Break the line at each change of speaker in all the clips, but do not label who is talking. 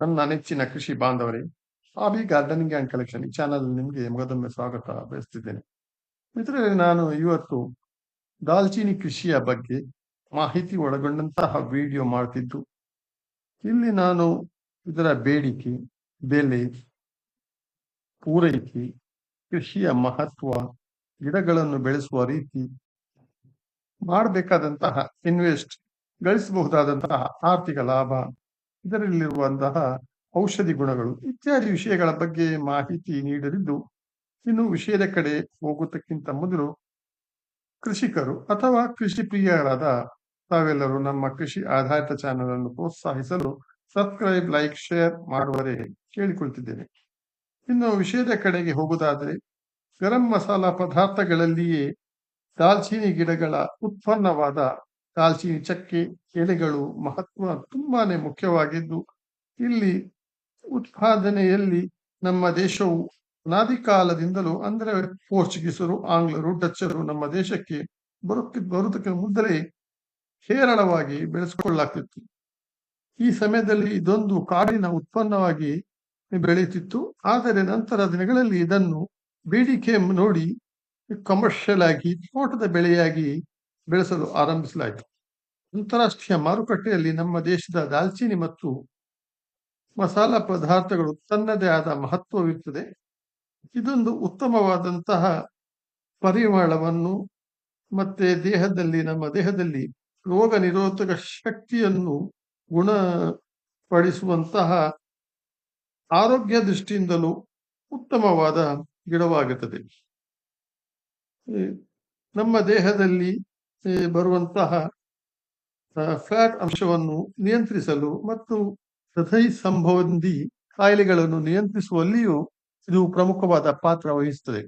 ನನ್ನ ನೆಚ್ಚಿನ ಕೃಷಿ ಬಾಂಧವರೇ ಆಬಿ ಗಾರ್ಡನಿಂಗ್ ಆ್ಯಂಡ್ ಕಲೆಕ್ಷನ್ ಈ ಚಾನಲ್ ನಿಮಗೆ ಮಗದೊಮ್ಮೆ ಸ್ವಾಗತ ಬಯಸ್ತಿದ್ದೇನೆ. ಮಿತ್ರರೇ, ನಾನು ಇವತ್ತು ದಾಲ್ಚೀನಿ ಕೃಷಿಯ ಬಗ್ಗೆ ಮಾಹಿತಿ ಒಳಗೊಂಡಂತಹ ವಿಡಿಯೋ ಮಾಡ್ತಿದ್ದು. ಇಲ್ಲಿ ನಾನು ಇದರ ಬೇಡಿಕೆ, ಬೆಲೆ, ಪೂರೈಕೆ, ಕೃಷಿಯ ಮಹತ್ವ, ಗಿಡಗಳನ್ನು ಬೆಳೆಸುವ ರೀತಿ ಮಾಡಬೇಕಾದಂತಹ ಇನ್ವೆಸ್ಟ್ ಗಳಿಸಬಹುದಾದಂತಹ ಆರ್ಥಿಕ ಲಾಭ ಇದರಲ್ಲಿರುವಂತಹ ಔಷಧಿ ಗುಣಗಳು ಇತ್ಯಾದಿ ವಿಷಯಗಳ ಬಗ್ಗೆ ಮಾಹಿತಿ ನೀಡಲಿದ್ದು, ಇನ್ನು ವಿಷಯದ ಕಡೆ ಹೋಗುವುದಕ್ಕಿಂತ ಮೊದಲು ಕೃಷಿಕರು ಅಥವಾ ಕೃಷಿ ಪ್ರಿಯರಾದ ತಾವೆಲ್ಲರೂ ನಮ್ಮ ಕೃಷಿ ಆಧಾರಿತ ಚಾನೆಲ್ ಅನ್ನು ಪ್ರೋತ್ಸಾಹಿಸಲು ಸಬ್ಸ್ಕ್ರೈಬ್, ಲೈಕ್, ಶೇರ್ ಮಾಡುವರೆ ಕೇಳಿಕೊಳ್ತಿದ್ದೇನೆ. ಇನ್ನು ವಿಷಯದ ಕಡೆಗೆ ಹೋಗುವುದಾದರೆ, ಗರಂ ಮಸಾಲಾ ಪದಾರ್ಥಗಳಲ್ಲಿಯೇ ದಾಲ್ಚೀನಿ ಗಿಡಗಳ ಉತ್ಪನ್ನವಾದ ದಾಲ್ಚೀನಿ ಚಕ್ಕೆ ಎಲೆಗಳು ಮಹತ್ವ ತುಂಬಾನೇ ಮುಖ್ಯವಾಗಿದ್ದು, ಇಲ್ಲಿ ಉತ್ಪಾದನೆಯಲ್ಲಿ ನಮ್ಮ ದೇಶವು ಅನಾದಿ ಕಾಲದಿಂದಲೂ ಅಂದ್ರೆ ಪೋರ್ಚುಗೀಸರು, ಆಂಗ್ಲರು, ಡಚ್ಚರು ನಮ್ಮ ದೇಶಕ್ಕೆ ಬರುತ್ತ, ಬರುವುದಕ್ಕೆ ಮುದ್ದಲೇ ಹೇರಳವಾಗಿ ಬೆಳೆಸಿಕೊಳ್ಳಲಾಗ್ತಿತ್ತು ಈ ಸಮಯದಲ್ಲಿ ಇದೊಂದು ಕಾಡಿನ ಉತ್ಪನ್ನವಾಗಿ ಬೆಳೆಯುತ್ತಿತ್ತು. ಆದರೆ ನಂತರ ದಿನಗಳಲ್ಲಿ ಇದನ್ನು ಬೇಡಿಕೆ ನೋಡಿ ಕಮರ್ಷಿಯಲ್ ಆಗಿ, ತೋಟದ ಬೆಳೆಯಾಗಿ ಬೆಳೆಸಲು ಆರಂಭಿಸಲಾಯಿತು. ಅಂತಾರಾಷ್ಟ್ರೀಯ ಮಾರುಕಟ್ಟೆಯಲ್ಲಿ ನಮ್ಮ ದೇಶದ ದಾಲ್ಚಿನ್ನಿ ಮತ್ತು ಮಸಾಲಾ ಪದಾರ್ಥಗಳು ತನ್ನದೇ ಆದ ಮಹತ್ವವಿರುತ್ತದೆ. ಇದೊಂದು ಉತ್ತಮವಾದಂತಹ ಪರಿಮಳವನ್ನು ಮತ್ತೆ ದೇಹದಲ್ಲಿ, ನಮ್ಮ ದೇಹದಲ್ಲಿ ರೋಗ ನಿರೋಧಕ ಶಕ್ತಿಯನ್ನು ಗುಣಪಡಿಸುವಂತಹ ಆರೋಗ್ಯ ದೃಷ್ಟಿಯಿಂದಲೂ ಉತ್ತಮವಾದ ಗಿಡವಾಗುತ್ತದೆ. ನಮ್ಮ ದೇಹದಲ್ಲಿ ಬರುವಂತಹ ಫ್ಯಾಟ್ ಅಂಶವನ್ನು ನಿಯಂತ್ರಿಸಲು ಮತ್ತು ಹೃದಯ ಸಂಬಂಧಿ ಕಾಯಿಲೆಗಳನ್ನು ನಿಯಂತ್ರಿಸುವಲ್ಲಿಯೂ ಇದು ಪ್ರಮುಖವಾದ ಪಾತ್ರ ವಹಿಸುತ್ತದೆ.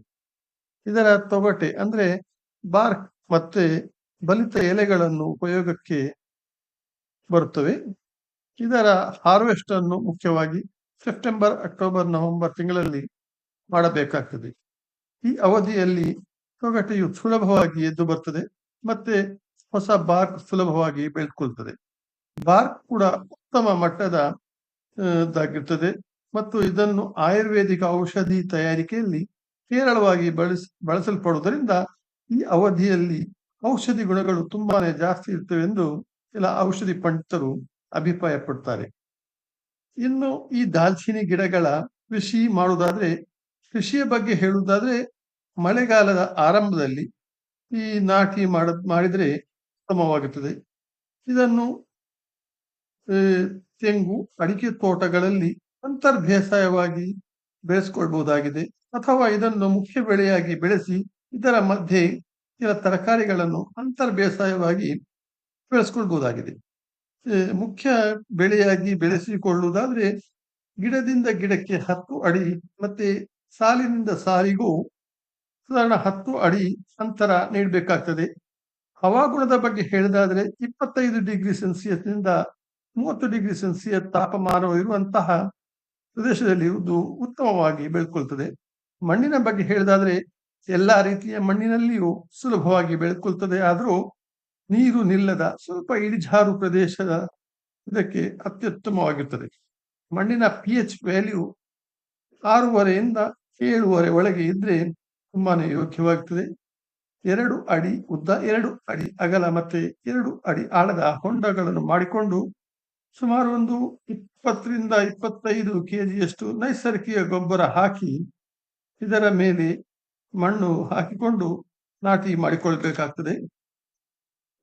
ಇದರ ತೊಗಟೆ ಅಂದ್ರೆ ಬಾರ್ಕ್ ಮತ್ತೆ ಬಲಿತ ಎಲೆಗಳನ್ನು ಉಪಯೋಗಕ್ಕೆ ಬರುತ್ತವೆ. ಇದರ ಹಾರ್ವೆಸ್ಟ್ ಅನ್ನು ಮುಖ್ಯವಾಗಿ ಸೆಪ್ಟೆಂಬರ್, ಅಕ್ಟೋಬರ್, ನವೆಂಬರ್ ತಿಂಗಳಲ್ಲಿ ಮಾಡಬೇಕಾಗ್ತದೆ. ಈ ಅವಧಿಯಲ್ಲಿ ತೊಗಟೆಯು ಸುಲಭವಾಗಿ ಎದ್ದು ಬರ್ತದೆ. ಮತ್ತೆ ಹೊಸ ಬಾರ್ಕ್ ಸುಲಭವಾಗಿ ಬೆಳೆದುಕೊಳ್ತದೆ ಬಾರ್ಕ್ ಕೂಡ ಉತ್ತಮ ಮಟ್ಟದ ದಾಗಿರ್ತದೆ ಮತ್ತು ಇದನ್ನು ಆಯುರ್ವೇದಿಕ ಔಷಧಿ ತಯಾರಿಕೆಯಲ್ಲಿ ಹೇರಳವಾಗಿ ಬಳಸ, ಬಳಸಲ್ಪಡುವುದರಿಂದ ಈ ಅವಧಿಯಲ್ಲಿ ಔಷಧಿ ಗುಣಗಳು ತುಂಬಾನೇ ಜಾಸ್ತಿ ಇರ್ತವೆ ಎಂದು ಕೆಲ ಔಷಧಿ ಪಂಡಿತರು ಅಭಿಪ್ರಾಯ ಪಡ್ತಾರೆ ಇನ್ನು ಈ ದಾಲ್ಚಿನ್ನಿ ಗಿಡಗಳ ಕೃಷಿ ಮಾಡುವುದಾದ್ರೆ, ಕೃಷಿಯ ಬಗ್ಗೆ ಹೇಳುವುದಾದ್ರೆ, ಮಳೆಗಾಲದ ಆರಂಭದಲ್ಲಿ ಈ ನಾಟಿ ಮಾಡ, ಮಾಡಿದರೆ ಉತ್ತಮವಾಗುತ್ತದೆ ಇದನ್ನು ತೆಂಗು, ಅಡಿಕೆ ತೋಟಗಳಲ್ಲಿ ಅಂತರ್ ಬೇಸಾಯವಾಗಿ ಬೆಳೆಸ್ಕೊಳ್ಬಹುದಾಗಿದೆ. ಅಥವಾ ಇದನ್ನು ಮುಖ್ಯ ಬೆಳೆಯಾಗಿ ಬೆಳೆಸಿ, ಇದರ ಮಧ್ಯೆ ಕೆಲ ತರಕಾರಿಗಳನ್ನು ಅಂತರ್ ಬೇಸಾಯವಾಗಿ ಬೆಳೆಸ್ಕೊಳ್ಬಹುದಾಗಿದೆ ಮುಖ್ಯ ಬೆಳೆಯಾಗಿ ಬೆಳೆಸಿಕೊಳ್ಳುವುದಾದ್ರೆ, ಗಿಡದಿಂದ ಗಿಡಕ್ಕೆ ಹತ್ತು ಅಡಿ, ಮತ್ತೆ ಸಾಲಿನಿಂದ ಸಾಲಿಗೂ ಸಾಧಾರಣ ಹತ್ತು ಅಡಿ ಅಂತರ ನೀಡಬೇಕಾಗ್ತದೆ. ಹವಾಗುಣದ ಬಗ್ಗೆ ಹೇಳೋದಾದ್ರೆ ಇಪ್ಪತ್ತೈದು ಡಿಗ್ರಿ ಸೆಲ್ಸಿಯಸ್ನಿಂದ ಮೂವತ್ತು ಡಿಗ್ರಿ ಸೆಲ್ಸಿಯಸ್ ತಾಪಮಾನ ಇರುವಂತಹ ಪ್ರದೇಶದಲ್ಲಿ ಇದು ಉತ್ತಮವಾಗಿ ಬೆಳ್ಕೊಳ್ತದೆ. ಮಣ್ಣಿನ ಬಗ್ಗೆ ಹೇಳೋದಾದ್ರೆ ಎಲ್ಲಾ ರೀತಿಯ ಮಣ್ಣಿನಲ್ಲಿಯೂ ಸುಲಭವಾಗಿ ಬೆಳ್ಕೊಳ್ತದೆ. ಆದರೂ ನೀರು ನಿಲ್ಲದ ಸ್ವಲ್ಪ ಇಳಿಜಾರು ಪ್ರದೇಶದ ಇದಕ್ಕೆ ಅತ್ಯುತ್ತಮವಾಗಿರ್ತದೆ ಮಣ್ಣಿನ ಪಿ ಎಚ್ ವ್ಯಾಲ್ಯೂ ಆರೂವರೆಯಿಂದ ಏಳುವರೆ ಒಳಗೆ ಇದ್ರೆ ತುಂಬಾನೇ ಯೋಗ್ಯವಾಗ್ತದೆ. ಎರಡು ಅಡಿ ಉದ್ದ, ಎರಡು ಅಡಿ ಅಗಲ ಮತ್ತೆ ಎರಡು ಅಡಿ ಆಳದ ಹೊಂಡಗಳನ್ನು ಮಾಡಿಕೊಂಡು ಸುಮಾರು ಒಂದು ಇಪ್ಪತ್ತರಿಂದ ಇಪ್ಪತ್ತೈದು ಕೆಜಿಯಷ್ಟು ನೈಸರ್ಗಿಕ ಗೊಬ್ಬರ ಹಾಕಿ, ಇದರ ಮೇಲೆ ಮಣ್ಣು ಹಾಕಿಕೊಂಡು ನಾಟಿ ಮಾಡಿಕೊಳ್ಬೇಕಾಗ್ತದೆ.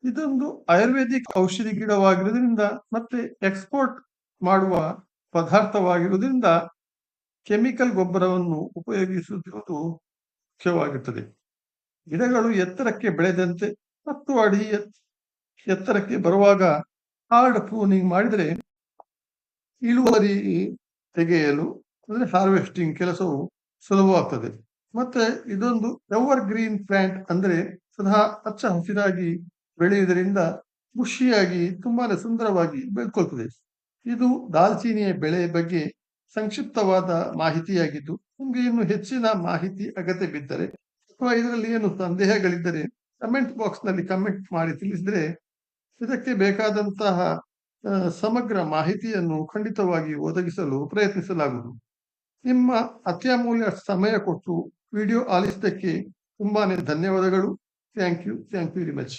ಇದೊಂದು ಆಯುರ್ವೇದಿಕ್ ಔಷಧಿ ಗಿಡವಾಗಿರುವುದರಿಂದ ಮತ್ತೆ ಎಕ್ಸ್ಪೋರ್ಟ್ ಮಾಡುವ ಪದಾರ್ಥವಾಗಿರುವುದರಿಂದ ಕೆಮಿಕಲ್ ಗೊಬ್ಬರವನ್ನು ಉಪಯೋಗಿಸುವುದು ಮುಖ್ಯವಾಗಿರುತ್ತದೆ ಗಿಡಗಳು ಎತ್ತರಕ್ಕೆ ಬೆಳೆದಂತೆ ಹತ್ತು ಅಡಿ ಎತ್ತರಕ್ಕೆ ಬರುವಾಗ ಹಾರ್ಡ್ ಪ್ರೂನಿಂಗ್ ಮಾಡಿದರೆ ಇಳುವರಿ ತೆಗೆಯಲು, ಅಂದರೆ ಹಾರ್ವೆಸ್ಟಿಂಗ್ ಕೆಲಸವು ಸುಲಭವಾಗ್ತದೆ. ಮತ್ತೆ ಇದೊಂದು ಎವರ್ ಗ್ರೀನ್ ಪ್ಲಾಂಟ್ ಅಂದ್ರೆ ಸದಾ ಹಚ್ಚ ಹಸಿರಾಗಿ ಬೆಳೆಯುವುದರಿಂದ ಖುಷಿಯಾಗಿ ತುಂಬಾನೇ ಸುಂದರವಾಗಿ ಬೆಳ್ಕೊಳ್ತದೆ. ಇದು ದಾಲ್ಚೀನಿಯ ಬೆಳೆ ಬಗ್ಗೆ ಸಂಕ್ಷಿಪ್ತವಾದ ಮಾಹಿತಿಯಾಗಿದ್ದು ನಿಮ್ಗೆ ಇನ್ನು ಹೆಚ್ಚಿನ ಮಾಹಿತಿ ಅಗತ್ಯ ಬಿದ್ದರೆ ಅಥವಾ ಇದರಲ್ಲಿ ಏನು ಸಂದೇಹಗಳಿದ್ದರೆ ಕಮೆಂಟ್ ಬಾಕ್ಸ್ನಲ್ಲಿ ಕಮೆಂಟ್ ಮಾಡಿ ತಿಳಿಸಿದ್ರೆ ಇದಕ್ಕೆ ಬೇಕಾದಂತಹ ಸಮಗ್ರ ಮಾಹಿತಿಯನ್ನು ಖಂಡಿತವಾಗಿ ಒದಗಿಸಲು ಪ್ರಯತ್ನಿಸಲಾಗುವುದು. ನಿಮ್ಮ ಅತ್ಯಮೂಲ್ಯ ಸಮಯ ಕೊಟ್ಟು ವಿಡಿಯೋ ಆಲಿಸಿದ್ದಕ್ಕೆ ತುಂಬಾನೇ ಧನ್ಯವಾದಗಳು. Thank you thank you very much